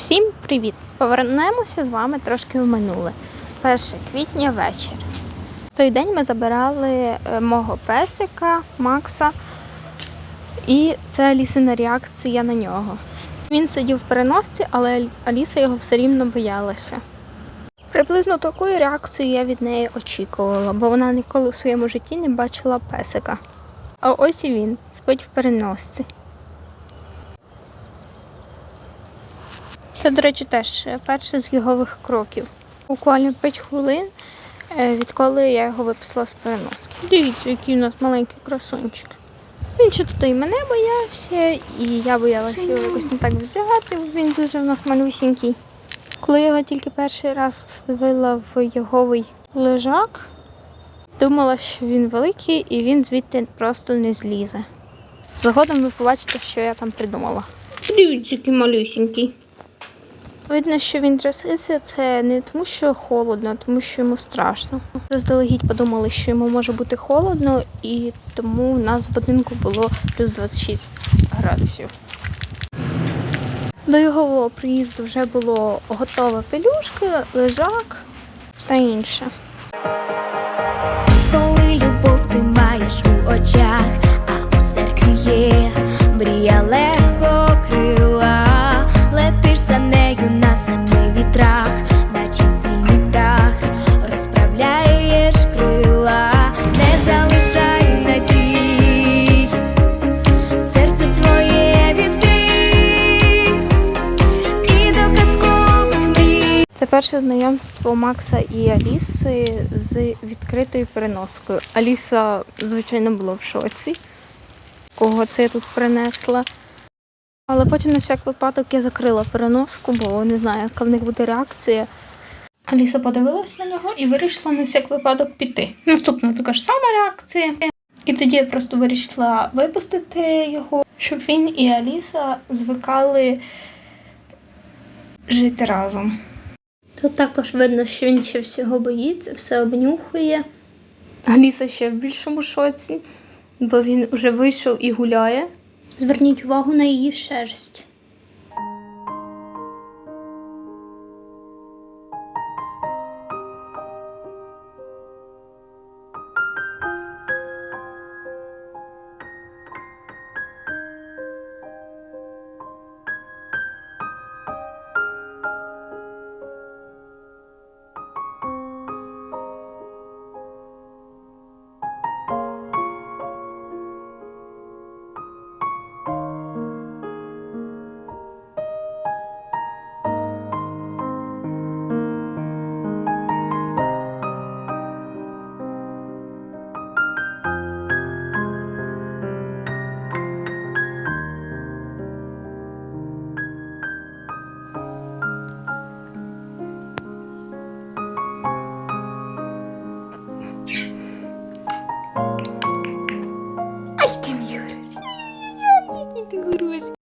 Всім привіт! Повернемося з вами трошки в минуле. 1 квітня вечір. В той день ми забирали е, мого песика Макса, і це Алісина реакція на нього. Він сидів в переносці, але Аліса його все рівно боялася. Приблизно такою реакцією я від неї очікувала, бо вона ніколи в своєму житті не бачила песика. А ось і він спить в переносці. Це, до речі, теж перший з йогових кроків. Буквально 5 хвилин, е, відколи я його виписала з переноски. Дивіться, який у нас маленький красунчик. Він ще тут і мене боявся, і я боялася його якось не так взяти, він дуже у нас малюсінький. Коли я його тільки перший раз посадила в йоговий лежак, думала, що він великий і він звідти просто не злізе. Згодом ви побачите, що я там придумала. Дивіться, який малюсінький. Видно, що він трясеться, це не тому, що холодно, а тому що йому страшно. Заздалегідь подумали, що йому може бути холодно, і тому у нас в будинку було плюс 26 градусів. До його приїзду вже було готова пелюшка, лежак та інше. Коли любов ти маєш у очах, перше знайомство Макса і Аліси з відкритою переноскою. Аліса, звичайно, була в шоці, кого це я тут принесла. Але потім на всяк випадок я закрила переноску, бо не знаю, яка в них буде реакція. Аліса подивилась на нього і вирішила на всяк випадок піти. Наступна така ж сама реакція. І тоді я просто вирішила випустити його, щоб він і Аліса звикали жити разом. Тут також видно, що він ще всього боїться, все обнюхує. Аліса ще в більшому шоці, бо він вже вийшов і гуляє. Зверніть увагу на її шерсть.